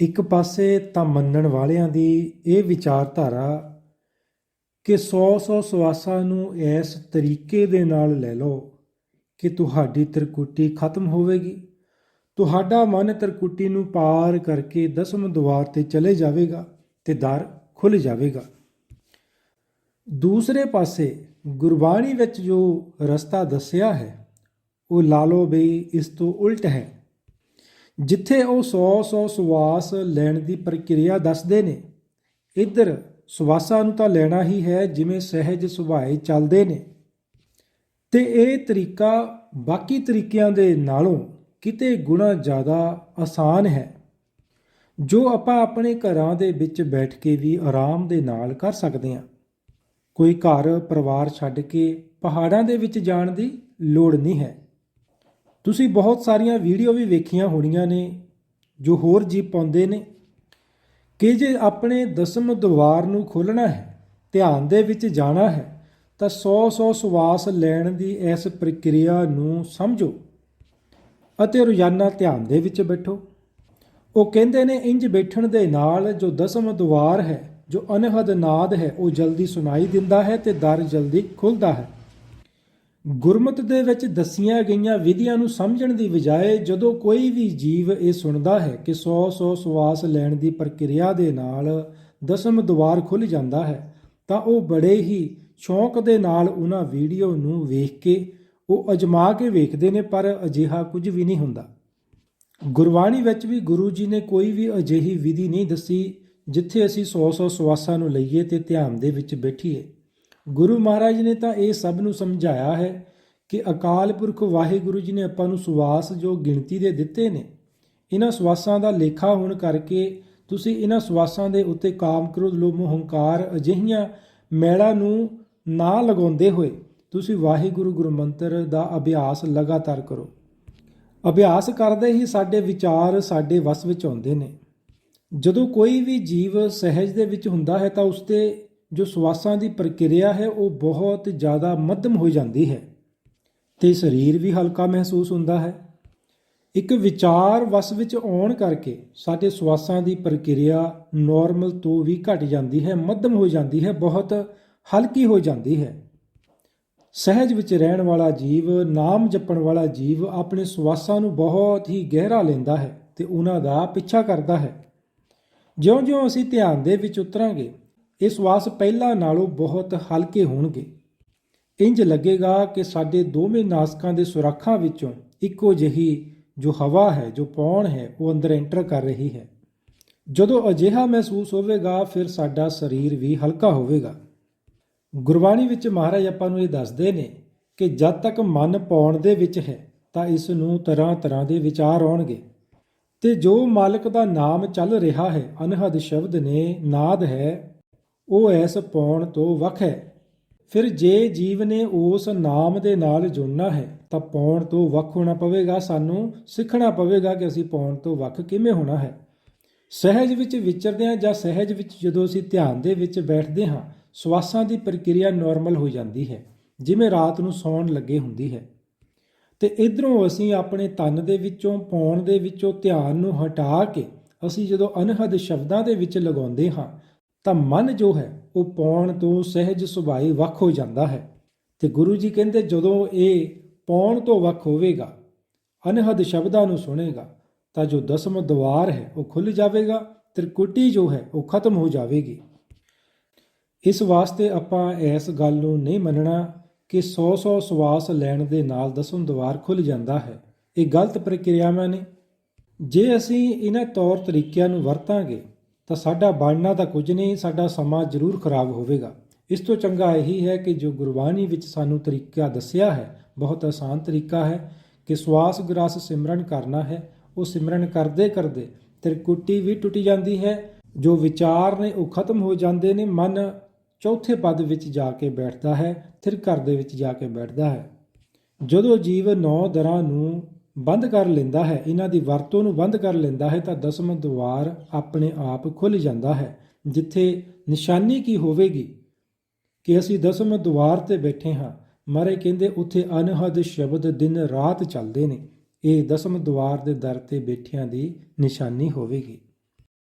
ਇੱਕ ਪਾਸੇ ਤਾਂ ਮੰਨਣ ਵਾਲਿਆਂ ਦੀ ਇਹ ਵਿਚਾਰਧਾਰਾ ਕਿ 100-100 ਸਵਾਸਾਂ ਨੂੰ ਇਸ ਤਰੀਕੇ ਦੇ ਨਾਲ ਲੈ ਲਓ ਕਿ ਤੁਹਾਡੀ ਤ੍ਰਿਕੁਟੀ ਖਤਮ ਹੋਵੇਗੀ। ਤੁਹਾਡਾ ਮਨ ਤ੍ਰਿਕੁਟੀ ਨੂੰ ਪਾਰ ਕਰਕੇ ਦਸਮ ਦੁਆਰ ਤੇ ਚਲੇ ਜਾਵੇਗਾ ਤੇ ਦਰ ਖੁੱਲ ਜਾਵੇਗਾ। ਦੂਸਰੇ ਪਾਸੇ ਗੁਰਬਾਣੀ ਵਿੱਚ ਜੋ ਰਸਤਾ ਦੱਸਿਆ ਹੈ, ਉਹ ਲਾ ਲਓ ਬਈ ਇਸ ਤੋਂ ਉਲਟ ਹੈ। ਜਿੱਥੇ ਉਹ 100-100 ਸਵਾਸ ਲੈਣ ਦੀ ਪ੍ਰਕਿਰਿਆ ਦੱਸਦੇ ਨੇ, ਇੱਧਰ ਸਵਾਸਾਂ ਨੂੰ ਤਾਂ ਲੈਣਾ ਹੀ ਹੈ ਜਿਵੇਂ ਸਹਿਜ ਸੁਭਾਏ ਚੱਲਦੇ ਨੇ। ਤੇ ਇਹ ਤਰੀਕਾ ਬਾਕੀ ਤਰੀਕਿਆਂ ਦੇ ਨਾਲੋਂ ਕਿਤੇ ਗੁਣਾ ਜ਼ਿਆਦਾ ਆਸਾਨ ਹੈ, ਜੋ ਆਪਾਂ ਆਪਣੇ ਘਰਾਂ ਦੇ ਵਿੱਚ ਬੈਠ ਕੇ ਵੀ ਆਰਾਮ ਦੇ ਨਾਲ ਕਰ ਸਕਦੇ ਹਾਂ। ਕੋਈ ਘਰ ਪਰਿਵਾਰ ਛੱਡ ਕੇ ਪਹਾੜਾਂ ਦੇ ਵਿੱਚ ਜਾਣ ਦੀ ਲੋੜ ਨਹੀਂ ਹੈ। ਤੁਸੀਂ ਬਹੁਤ ਸਾਰੀਆਂ ਵੀਡੀਓ ਵੀ ਵੇਖੀਆਂ ਹੋਣੀਆਂ ਨੇ, ਜੋ ਹੋਰ ਜੀ ਪਾਉਂਦੇ ਨੇ, ਕਿ ਜੇ ਆਪਣੇ ਦਸਮ ਦੁਆਰ ਨੂੰ ਖੋਲਣਾ ਹੈ, ਧਿਆਨ ਦੇ ਵਿੱਚ ਜਾਣਾ ਹੈ, ਤਾਂ 100-100 ਸਵਾਸ ਲੈਣ ਦੀ ਇਸ ਪ੍ਰਕਿਰਿਆ ਨੂੰ ਸਮਝੋ ਅਤੇ ਰੋਜ਼ਾਨਾ ਧਿਆਨ ਦੇ ਵਿੱਚ ਬੈਠੋ। ਉਹ ਕਹਿੰਦੇ ਨੇ, ਇੰਜ ਬੈਠਣ ਦੇ ਨਾਲ ਜੋ ਦਸਮ ਦੁਆਰ ਹੈ, ਜੋ ਅਨਹਦ ਨਾਦ ਹੈ, ਉਹ ਜਲਦੀ ਸੁਣਾਈ ਦਿੰਦਾ ਹੈ ਤੇ ਦਰ ਜਲਦੀ ਖੁੱਲਦਾ ਹੈ। ਗੁਰਮਤ ਦੇ ਵਿੱਚ ਦੱਸੀਆਂ ਗਈਆਂ ਵਿਧੀਆਂ ਨੂੰ ਸਮਝਣ ਦੀ ਬਜਾਏ ਜਦੋਂ ਕੋਈ ਵੀ ਜੀਵ ਇਹ ਸੁਣਦਾ ਹੈ ਕਿ 100-100 ਸਵਾਸ ਲੈਣ ਦੀ ਪ੍ਰਕਿਰਿਆ ਦੇ ਨਾਲ ਦਸਮ ਦੁਆਰ ਖੁੱਲ ਜਾਂਦਾ ਹੈ, ਤਾਂ ਉਹ ਬੜੇ ਹੀ ਸ਼ੌਂਕ ਦੇ ਨਾਲ ਉਹਨਾਂ ਵੀਡੀਓ ਨੂੰ ਵੇਖ ਕੇ, ਉਹ ਅਜਮਾ ਕੇ ਵੇਖਦੇ ਨੇ, ਪਰ ਅਜਿਹਾ ਕੁਝ ਵੀ ਨਹੀਂ ਹੁੰਦਾ। ਗੁਰਬਾਣੀ ਵਿੱਚ ਵੀ ਗੁਰੂ ਜੀ ਨੇ ਕੋਈ ਵੀ ਅਜਿਹੀ ਵਿਧੀ ਨਹੀਂ ਦੱਸੀ, ਜਿੱਥੇ ਅਸੀਂ 100-100 ਸਵਾਸਾਂ ਨੂੰ ਲਈਏ ਤੇ ਧਿਆਨ ਦੇ ਵਿੱਚ ਬੈਠੀਏ। ਗੁਰੂ ਮਹਾਰਾਜ ਨੇ ਤਾਂ ਇਹ ਸਭ ਨੂੰ ਸਮਝਾਇਆ ਹੈ ਕਿ ਅਕਾਲ ਪੁਰਖ ਵਾਹਿਗੁਰੂ ਜੀ ਨੇ ਆਪਾਂ ਨੂੰ ਸਵਾਸ ਜੋ ਗਿਣਤੀ ਦੇ ਦਿੱਤੇ ਨੇ, ਇਹਨਾਂ ਸਵਾਸਾਂ ਦਾ ਲੇਖਾ ਹੋਣ ਕਰਕੇ ਤੁਸੀਂ ਇਹਨਾਂ ਸਵਾਸਾਂ ਦੇ ਉੱਤੇ ਕਾਮ ਕ੍ਰੋਧ, ਲੋਭ, ਹੰਕਾਰ ਅਜਿਹੀਆਂ ਮੈਲਾਂ ਨੂੰ ਨਾ ਲਗਾਉਂਦੇ ਹੋਏ ਤੁਸੀਂ ਵਾਹਿਗੁਰੂ ਗੁਰੂ ਮੰਤਰ ਦਾ ਅਭਿਆਸ ਲਗਾਤਾਰ ਕਰੋ। ਅਭਿਆਸ ਕਰਦੇ ਹੀ ਸਾਡੇ ਵਿਚਾਰ ਸਾਡੇ ਵਸ ਵਿੱਚ ਆਉਂਦੇ ਨੇ। ਜਦੋਂ ਕੋਈ ਵੀ ਜੀਵ ਸਹਿਜ ਦੇ ਵਿੱਚ ਹੁੰਦਾ ਹੈ ਤਾਂ ਉਸ ਤੇ ਜੋ ਸਵਾਸਾਂ ਦੀ ਪ੍ਰਕਿਰਿਆ ਹੈ, ਉਹ ਬਹੁਤ ਜ਼ਿਆਦਾ ਮੱਧਮ ਹੋ ਜਾਂਦੀ ਹੈ ਤੇ ਸਰੀਰ ਵੀ ਹਲਕਾ ਮਹਿਸੂਸ ਹੁੰਦਾ ਹੈ। ਇੱਕ ਵਿਚਾਰ ਵਸ ਵਿੱਚ ਆਉਣ ਕਰਕੇ ਸਾਡੇ ਸਵਾਸਾਂ ਦੀ ਪ੍ਰਕਿਰਿਆ ਨਾਰਮਲ ਤੋਂ ਵੀ ਘਟ ਜਾਂਦੀ ਹੈ, ਮੱਧਮ ਹੋ ਜਾਂਦੀ ਹੈ, ਬਹੁਤ ਹਲਕੀ ਹੋ ਜਾਂਦੀ ਹੈ। ਸਹਿਜ ਵਿੱਚ ਰਹਿਣ ਵਾਲਾ ਜੀਵ, ਨਾਮ ਜਪਣ ਵਾਲਾ ਜੀਵ ਆਪਣੇ ਸਵਾਸਾਂ ਨੂੰ ਬਹੁਤ ਹੀ ਗਹਿਰਾ ਲੈਂਦਾ ਹੈ ਤੇ ਉਹਨਾਂ ਦਾ ਪਿੱਛਾ ਕਰਦਾ ਹੈ। ਜਿਉਂ-ਜਿਉਂ ਅਸੀਂ ਧਿਆਨ ਦੇ ਵਿੱਚ ਉਤਰਾਂਗੇ ਇਹ ਸਵਾਸ ਪਹਿਲਾਂ ਨਾਲੋਂ ਬਹੁਤ ਹਲਕੇ ਹੋਣਗੇ। ਇੰਜ ਲੱਗੇਗਾ ਕਿ ਸਾਡੇ ਦੋਵੇਂ ਨਾਸਕਾਂ ਦੇ ਸੁਰਾਖਾਂ ਵਿੱਚੋਂ ਇੱਕੋ ਜਿਹੀ ਜੋ ਹਵਾ ਹੈ, ਜੋ ਪੌਣ ਹੈ, ਉਹ ਅੰਦਰ ਐਂਟਰ ਕਰ ਰਹੀ ਹੈ। ਜਦੋਂ ਅਜਿਹਾ ਮਹਿਸੂਸ ਹੋਵੇਗਾ, ਫਿਰ ਸਾਡਾ ਸਰੀਰ ਵੀ ਹਲਕਾ ਹੋਵੇਗਾ। ਗੁਰਬਾਣੀ ਵਿੱਚ ਮਹਾਰਾਜ ਆਪਾਂ ਨੂੰ ਇਹ ਦੱਸਦੇ ਨੇ ਕਿ ਜਦ ਤੱਕ ਮਨ ਪੌਣ ਦੇ ਵਿੱਚ ਹੈ, ਤਾਂ ਇਸ ਨੂੰ ਤਰ੍ਹਾਂ ਤਰ੍ਹਾਂ ਦੇ ਵਿਚਾਰ ਆਉਣਗੇ। ਤੇ ਜੋ ਮਾਲਕ ਦਾ ਨਾਮ ਚੱਲ ਰਿਹਾ ਹੈ, ਅਨਹਦ ਸ਼ਬਦ ਨੇ ਨਾਦ ਹੈ ਉਹ ਐਸ ਪਾਉਣ ਤੋਂ ਵੱਖ ਹੈ। ਫਿਰ ਜੇ ਜੀਵ ਨੇ ਉਸ ਨਾਮ ਦੇ ਨਾਲ ਜੁੜਨਾ ਹੈ, ਤਾਂ ਪਾਉਣ ਤੋਂ ਵੱਖ ਹੋਣਾ ਪਵੇਗਾ। ਸਾਨੂੰ ਸਿੱਖਣਾ ਪਵੇਗਾ ਕਿ ਅਸੀਂ ਪਾਉਣ ਤੋਂ ਵੱਖ ਕਿਵੇਂ ਹੋਣਾ ਹੈ। ਸਹਿਜ ਵਿੱਚ ਵਿਚਰਦਿਆਂ ਜਾਂ ਸਹਿਜ ਵਿੱਚ ਜਦੋਂ ਅਸੀਂ ਧਿਆਨ ਦੇ ਵਿੱਚ ਬੈਠਦੇ ਹਾਂ, ਸਵਾਸਾਂ ਦੀ ਪ੍ਰਕਿਰਿਆ ਨਾਰਮਲ ਹੋ ਜਾਂਦੀ ਹੈ, ਜਿਵੇਂ ਰਾਤ ਨੂੰ ਸੌਣ ਲੱਗੇ ਹੁੰਦੀ ਹੈ। ਤੇ ਇਧਰੋਂ ਅਸੀਂ ਆਪਣੇ ਤਨ ਦੇ ਵਿੱਚੋਂ, ਪੌਣ ਦੇ ਵਿੱਚੋਂ ਧਿਆਨ ਨੂੰ ਹਟਾ ਕੇ ਅਸੀਂ ਜਦੋਂ ਅਨਹਦ ਸ਼ਬਦਾਂ ਦੇ ਵਿੱਚ ਲਗਾਉਂਦੇ ਹਾਂ ਤਾਂ ਮਨ ਜੋ ਹੈ, ਉਹ ਪੌਣ ਤੋਂ ਸਹਿਜ ਸੁਭਾਈ ਵੱਖ ਹੋ ਜਾਂਦਾ ਹੈ। ਤੇ ਗੁਰੂ ਜੀ ਕਹਿੰਦੇ, ਜਦੋਂ ਇਹ ਪੌਣ ਤੋਂ ਵੱਖ ਹੋਵੇਗਾ, ਅਨਹਦ ਸ਼ਬਦਾਂ ਨੂੰ ਸੁਣੇਗਾ, ਤਾਂ ਜੋ ਦਸਮ ਦਵਾਰ ਹੈ, ਉਹ ਖੁੱਲ ਜਾਵੇਗਾ, ਤ੍ਰਿਕੁਟੀ ਜੋ ਹੈ, ਉਹ ਖਤਮ ਹੋ ਜਾਵੇਗੀ। ਇਸ ਵਾਸਤੇ ਆਪਾਂ ਇਸ ਗੱਲ ਨੂੰ ਨਹੀਂ ਮੰਨਣਾ ਕਿ 100-100 ਸਵਾਸ ਲੈਣ ਦੇ ਨਾਲ ਦਸਮ ਦਵਾਰ ਖੁੱਲ ਜਾਂਦਾ ਹੈ। ਇਹ ਗਲਤ ਪ੍ਰਕਿਰਿਆਵਾਂ ਨੇ। ਜੇ ਅਸੀਂ ਇਹਨਾਂ ਤੌਰ ਤਰੀਕਿਆਂ ਨੂੰ ਵਰਤਾਂਗੇ ਤਾਂ ਸਾਡਾ ਬਣਨਾ ਤਾਂ ਕੁਝ ਨਹੀਂ, ਸਾਡਾ ਸਮਾਂ ਜ਼ਰੂਰ ਖਰਾਬ ਹੋਵੇਗਾ। ਇਸ ਤੋਂ ਚੰਗਾ ਇਹੀ ਹੈ ਕਿ ਜੋ ਗੁਰਬਾਣੀ ਵਿੱਚ ਸਾਨੂੰ ਤਰੀਕਾ ਦੱਸਿਆ ਹੈ, ਬਹੁਤ ਆਸਾਨ ਤਰੀਕਾ ਹੈ ਕਿ ਸਵਾਸ ਗ੍ਰਾਸ ਸਿਮਰਨ ਕਰਨਾ ਹੈ। ਉਹ ਸਿਮਰਨ ਕਰਦੇ ਕਰਦੇ ਤ੍ਰਿਕੁਟੀ ਵੀ ਟੁੱਟ ਜਾਂਦੀ ਹੈ, ਜੋ ਵਿਚਾਰ ਨੇ ਉਹ ਖਤਮ ਹੋ ਜਾਂਦੇ ਨੇ, ਮਨ ਚੌਥੇ ਪਦ ਵਿੱਚ ਜਾ ਕੇ ਬੈਠਦਾ ਹੈ, ਫਿਰ ਘਰ ਦੇ ਵਿੱਚ ਜਾ ਕੇ ਬੈਠਦਾ ਹੈ। ਜਦੋਂ ਜੀਵ ਨੌ ਦਰਾਂ ਨੂੰ ਬੰਦ ਕਰ ਲੈਂਦਾ ਹੈ। ਇਹਨਾਂ ਦੀ ਵਰਤੋਂ ਨੂੰ ਬੰਦ ਕਰ ਲੈਂਦਾ ਹੈ ਤਾਂ ਦਸਮ ਦੁਆਰ ਆਪਣੇ ਆਪ ਖੁੱਲ ਜਾਂਦਾ ਹੈ, ਜਿੱਥੇ ਨਿਸ਼ਾਨੀ ਕੀ ਹੋਵੇਗੀ? ਕਿ ਅਸੀਂ ਦਸਮ ਦੁਆਰ ਤੇ ਬੈਠੇ ਹਾਂ। ਮਾਰੇ ਕਹਿੰਦੇ, ਉੱਥੇ ਅਨਹਦ ਸ਼ਬਦ ਦਿਨ ਰਾਤ ਚੱਲਦੇ ਨੇ। ਇਹ ਦਸਮ ਦੁਆਰ ਦੇ ਦਰ ਤੇ ਬੈਠਿਆਂ ਦੀ ਨਿਸ਼ਾਨੀ ਹੋਵੇਗੀ।